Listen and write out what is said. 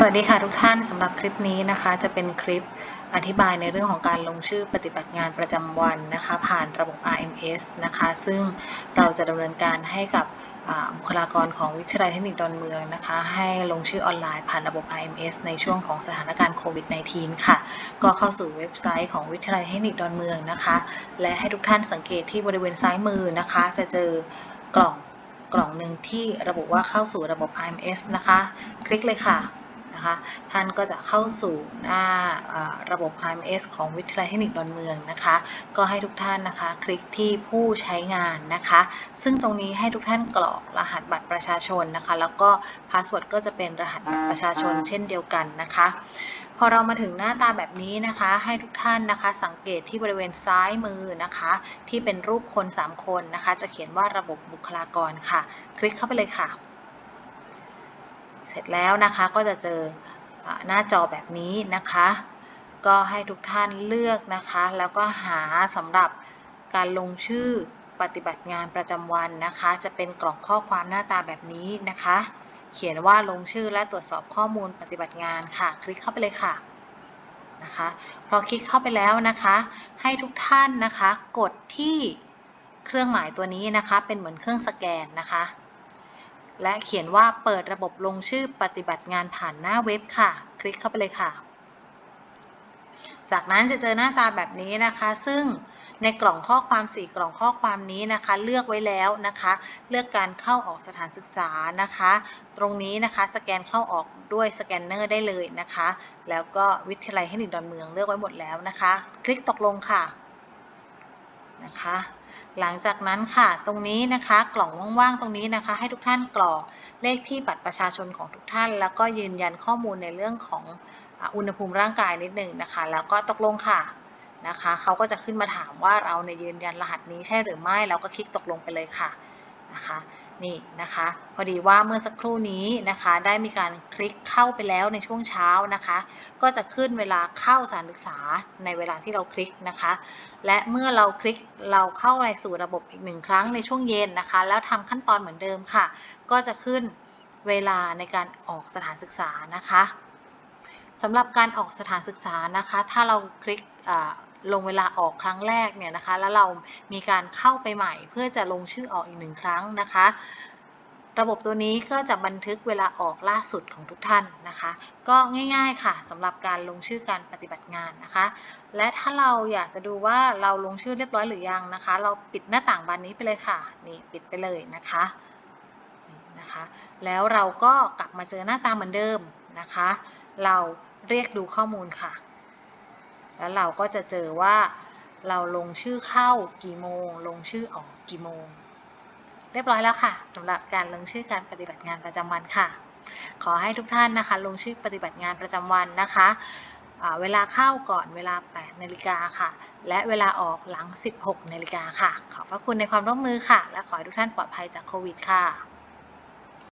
สวัสดีค่ะทุกท่านสำหรับคลิปนี้นะคะ จะเป็นคลิปอธิบายในเรื่องของการลงชื่อปฏิบัติงานประจำวันนะคะ ผ่านระบบ RMS นะคะ ซึ่งเราจะดำเนินการให้กับบุคลากรของวิทยาลัยเทคนิคดอนเมืองนะคะ ให้ลงชื่อออนไลน์ผ่านระบบ RMS ในช่วงของสถานการณ์โควิด -19 ค่ะ ก็เข้าสู่เว็บไซต์ของวิทยาลัยเทคนิคดอนเมืองนะคะ และให้ทุกท่านสังเกตที่บริเวณซ้ายมือนะคะ จะเจอกล่องกล่องหนึ่งที่ระบุว่าเข้าสู่ระบบ IMS นะคะ คลิกเลยค่ะ นะคะ ท่านก็จะเข้าสู่หน้าอ่าระบบ IMS ของวิทยาลัยเทคนิคดอนเมืองนะคะ ก็ให้ทุกท่านนะคะ คลิกที่ผู้ใช้งานนะคะ ซึ่งตรงนี้ให้ทุกท่านกรอกรหัสบัตรประชาชนนะคะ แล้วก็พาสเวิร์ดก็จะเป็นรหัสบัตรประชาชนเช่นเดียวกันนะคะพอเรามาถึงหน้าตาแบบนี้นะคะ ให้ทุกท่านนะคะ สังเกตที่บริเวณซ้ายมือนะคะ ที่เป็นรูปคน 3 คนนะคะ จะเขียนว่าระบบบุคลากรค่ะ คลิกเข้าไปเลยค่ะ เสร็จแล้วนะคะก็จะเจอหน้าจอแบบนี้นะคะ ก็ให้ทุกท่านเลือกนะคะ แล้วก็หาสำหรับการลงชื่อปฏิบัติงานประจำวันนะคะ จะเป็นกล่องข้อความหน้าตาแบบนี้นะคะ เขียนว่าลงชื่อและตรวจสอบข้อมูลปฏิบัติงานค่ะ คลิกเข้าไปเลยค่ะนะคะพอคลิกเข้าไปแล้วนะคะ ให้ทุกท่านนะคะ กดที่เครื่องหมายตัวนี้นะคะ เป็นเหมือนเครื่องสแกนนะคะ และเขียนว่าเปิดระบบลงชื่อปฏิบัติงานผ่านหน้าเว็บค่ะ คลิกเข้าไปเลยค่ะ จากนั้นจะเจอหน้าตาแบบนี้นะคะ ซึ่งในกล่องข้อความ 4 กล่องข้อความนี้นะคะ เลือกไว้แล้วนะคะ เลือกการเข้าออกสถานศึกษานะคะ ตรงนี้นะคะสแกนเข้าออกด้วยสแกนเนอร์ได้เลยนะคะ แล้วก็วิทยาลัยเทคนิคดอนเมืองเลือกไว้หมดแล้วนะคะ คลิกตกลงค่ะนะคะ หลังจากนั้นค่ะ ตรงนี้นะคะ กล่องว่างๆ ตรงนี้นะคะ ให้ทุกท่านกรอกเลขที่บัตรประชาชนของทุกท่าน แล้วก็ยืนยันข้อมูลในเรื่องของอุณหภูมิร่างกายนิดหนึ่งนะคะ แล้วก็ตกลงค่ะนะคะเขาก็จะขึ้นมาถามว่าเราในยยืนยันรหัสนี้ใช่หรือไม่ เราก็คลิกตกลงไปเลยค่ะ นะคะนี่นะคะพอดีว่าเมื่อสักครู่นี้นะคะได้มีการคลิกเข้าไปแล้วในช่วงเช้านะคะ ก็จะขึ้นเวลาเข้าสถานศึกษาในเวลาที่เราคลิกนะคะ และเมื่อเราคลิกเราเข้าในสู่ระบบอีกหนึ่งครั้งในช่วงเย็นนะคะ แล้วทำขั้นตอนเหมือนเดิมค่ะ ก็จะขึ้นเวลาในการออกสถานศึกษานะคะสำหรับการออกสถานศึกษานะคะ ถ้าเราคลิกอ่า ลงเวลาออกครั้งแรกเนี่ยนะคะ แล้วเรามีการเข้าไปใหม่ เพื่อจะลงชื่อออกอีกหนึ่งครั้งนะคะ ระบบตัวนี้ก็จะบันทึกเวลาออกล่าสุดของทุกท่านนะคะ ก็ง่ายๆค่ะสำหรับการลงชื่อการปฏิบัติงานนะคะ และถ้าเราอยากจะดูว่าเราลงชื่อเรียบร้อยหรือยังนะคะ เราปิดหน้าต่างบานนี้ไปเลยค่ะนี่ปิดไปเลยนะคะนะคะแล้วเราก็กลับมาเจอหน้าตาเหมือนเดิมนะคะ เราเรียกดูข้อมูลค่ะ แล้วเราก็จะเจอว่าเราลงชื่อเข้ากี่โมง ลงชื่อออกกี่โมง เรียบร้อยแล้วค่ะสำหรับการลงชื่อการปฏิบัติงานประจำวันค่ะ ขอให้ทุกท่านนะคะ ลงชื่อปฏิบัติงานประจำวันนะคะเวลาเข้าก่อนเวลา 8 นาฬิกาค่ะ และเวลาออกหลัง 16 นาฬิกาค่ะ ขอบพระคุณในความร่วมมือค่ะ และขอให้ทุกท่านปลอดภัยจากโควิดค่ะ